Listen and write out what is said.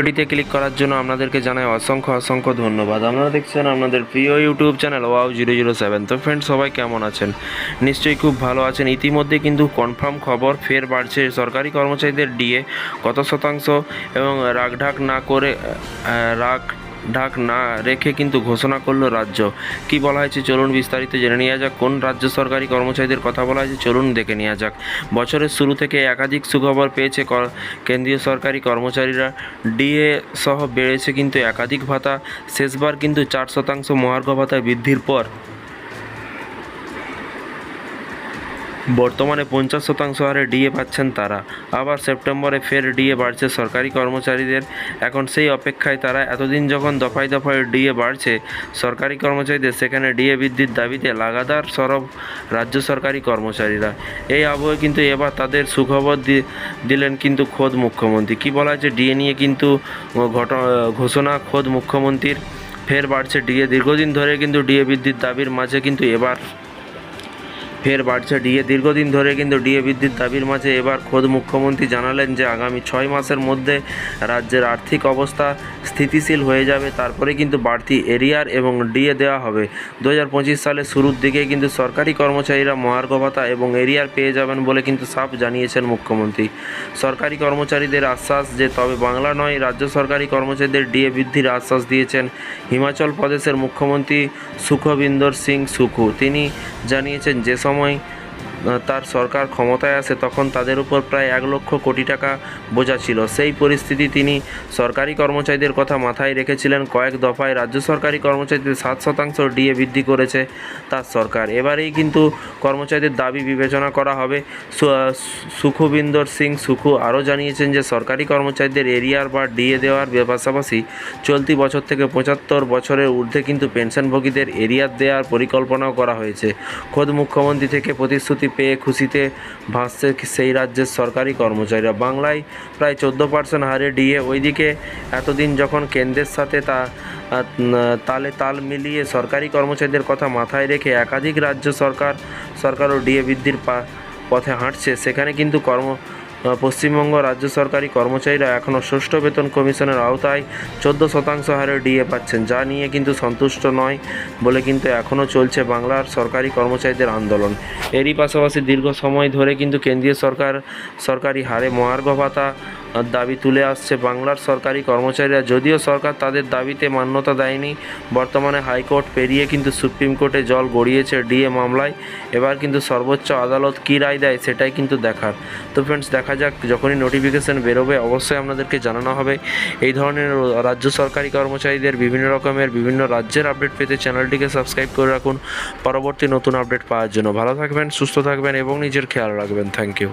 ভিডিওটিতে ক্লিক করার জন্য আপনাদেরকে জানাই অসংখ্য অসংখ্য ধন্যবাদ। আপনারা দেখছেন আপনাদের প্রিয় YouTube channel wow zero zero seven তো ফ্রেন্ড সবাই কেমন আছেন? নিশ্চয়ই খুব ভালো আছেন। ইতিমধ্যে কিন্তু কনফার্ম খবর ফের বাড়ছে। সরকারি কর্মচারীদের ডিএ কত শতাংশ এবং রাগঢাক না করে রাগ ঢাক না রেখে কিন্তু ঘোষণা করল রাজ্য। কি বলা হয়েছে চলুন বিস্তারিত জেনে নেওয়া যাক। কোন রাজ্য সরকারি কর্মচারীদের কথা বলা হয়েছে চলুন দেখে নেওয়া যাক। বছরের শুরু থেকে একাধিক সুখবর পেয়েছে কেন্দ্রীয় সরকারি কর্মচারীরা। ডিএ সহ বেড়েছে কিন্তু একাধিক ভাতা। শেষবার কিন্তু চার শতাংশ মহার্ঘ ভাতা বৃদ্ধির পর বর্তমানে পঞ্চাশ শতাংশ হারে ডিএ পাচ্ছেন তারা। আবার সেপ্টেম্বরে ফের ডিএ বাড়ছে সরকারি কর্মচারীদের। এখন সেই অপেক্ষায় তারা এতদিন যখন দফায় দফায় ডিএ বাড়ছে, সরকারি কর্মচারীদের সেখানে ডিএ বৃদ্ধির দাবিতে লাগাতার সরব রাজ্য সরকারি কর্মচারীরা। এই আবহে কিন্তু এবার তাদের সুখবর দিলেন কিন্তু খোদ মুখ্যমন্ত্রী। কি বলা হয়েছে? ডিএ নিয়ে কিন্তু ঘট, ঘোষণা খোদ মুখ্যমন্ত্রীর। ফের বাড়ছে ডিএ। দীর্ঘদিন ধরে কিন্তু ডিএ বৃদ্ধির দাবির মাঝে কিন্তু এবার ফের বাড়ছে ডিএ। দীর্ঘদিন ধরে কিন্তু ডিএ বৃদ্ধির দাবির মাঝে এবার খোদ মুখ্যমন্ত্রী জানালেন যে আগামী ছয় মাসের মধ্যে রাজ্যের আর্থিক অবস্থা স্থিতিশীল হয়ে যাবে, তারপরে কিন্তু বাড়তি এরিয়ার এবং ডিএ দেওয়া হবে। দু সালের শুরুর দিকে কিন্তু সরকারি কর্মচারীরা মহার্ঘ ভাতা এবং এরিয়ার পেয়ে যাবেন বলে কিন্তু সাফ জানিয়েছেন মুখ্যমন্ত্রী। সরকারি কর্মচারীদের আশ্বাস যে তবে বাংলা নয়, রাজ্য সরকারি কর্মচারীদের ডিএ বৃদ্ধির আশ্বাস দিয়েছেন হিমাচল প্রদেশের মুখ্যমন্ত্রী সুখবিন্দর সিং সুখু। তিনি জানিয়েছেন, যে সময় আহ, তার সরকার ক্ষমতায় আসে তখন তাদের উপর প্রায় এক লক্ষ কোটি টাকা বোঝা ছিল। সেই পরিস্থিতি তিনি সরকারি কর্মচারীদের কথা মাথায় রেখেছিলেন। কয়েক দফায় রাজ্য সরকারি কর্মচারীদের সাত শতাংশ ডিএ বৃদ্ধি করেছে তার সরকার। এবারেই কিন্তু কর্মচারীদের দাবি বিবেচনা করা হবে। সুখবিন্দর সিং সুখু আরও জানিয়েছেন যে, সরকারি কর্মচারীদের এরিয়ার বা ডিএ দেওয়ার পাশাপাশি চলতি বছর থেকে পঁচাত্তর বছরের ঊর্ধ্বে কিন্তু পেনশনভোগীদের এরিয়ার দেওয়ার পরিকল্পনাও করা হয়েছে। খোদ মুখ্যমন্ত্রী থেকে প্রতিশ্রুতি পেয়ে খুশিতে ভাসছে সেই রাজ্যের সরকারি কর্মচারীরা। বাংলায় প্রায় চোদ্দ পার্সেন্ট হারে ডিএ। ওইদিকে এতদিন যখন কেন্দ্রের সাথে তা, তালে তাল মিলিয়ে সরকারি কর্মচারীদের কথা মাথায় রেখে একাধিক রাজ্য সরকার, সরকারও ডিএ বৃদ্ধির পথে হাঁটছে, সেখানে কিন্তু কর্ম পশ্চিমবঙ্গ রাজ্য সরকারি কর্মচারীরা এখনও ষষ্ঠ বেতন কমিশনের আওতায় চোদ্দ শতাংশ হারে ডিএ পাচ্ছেন, যা নিয়ে কিন্তু সন্তুষ্ট নয় বলে কিন্তু এখনও চলছে বাংলার সরকারি কর্মচারীদের আন্দোলন। এরই পাশাপাশি দীর্ঘ সময় ধরে কিন্তু কেন্দ্রীয় সরকার সরকারি হারে মহার্ঘ ভাতা দাবি তুলে আসছে। বাংলার সরকারি কর্মচারীরা যদিও সরকার তাদের দাবিতে মান্যতা দেয়নি, বর্তমানে হাইকোর্ট পেরিয়ে কিন্তু সুপ্রিম কোর্টে জল গড়িয়েছে ডিএ মামলায়। এবার কিন্তু সর্বোচ্চ আদালত কী রায় দেয় সেটাই কিন্তু দেখার। তো ফ্রেন্ডস দেখা যাক, যখনই নোটিফিকেশান বেরোবে, অবশ্যই আপনাদেরকে জানানো হবে। এই ধরনের রাজ্য সরকারি কর্মচারীদের বিভিন্ন রকমের, বিভিন্ন রাজ্যের আপডেট পেতে চ্যানেলটিকে সাবস্ক্রাইব করে রাখুন। পরবর্তী নতুন আপডেট পাওয়ার জন্য ভালো থাকবেন, সুস্থ থাকবেন এবং নিজের খেয়াল রাখবেন। Thank you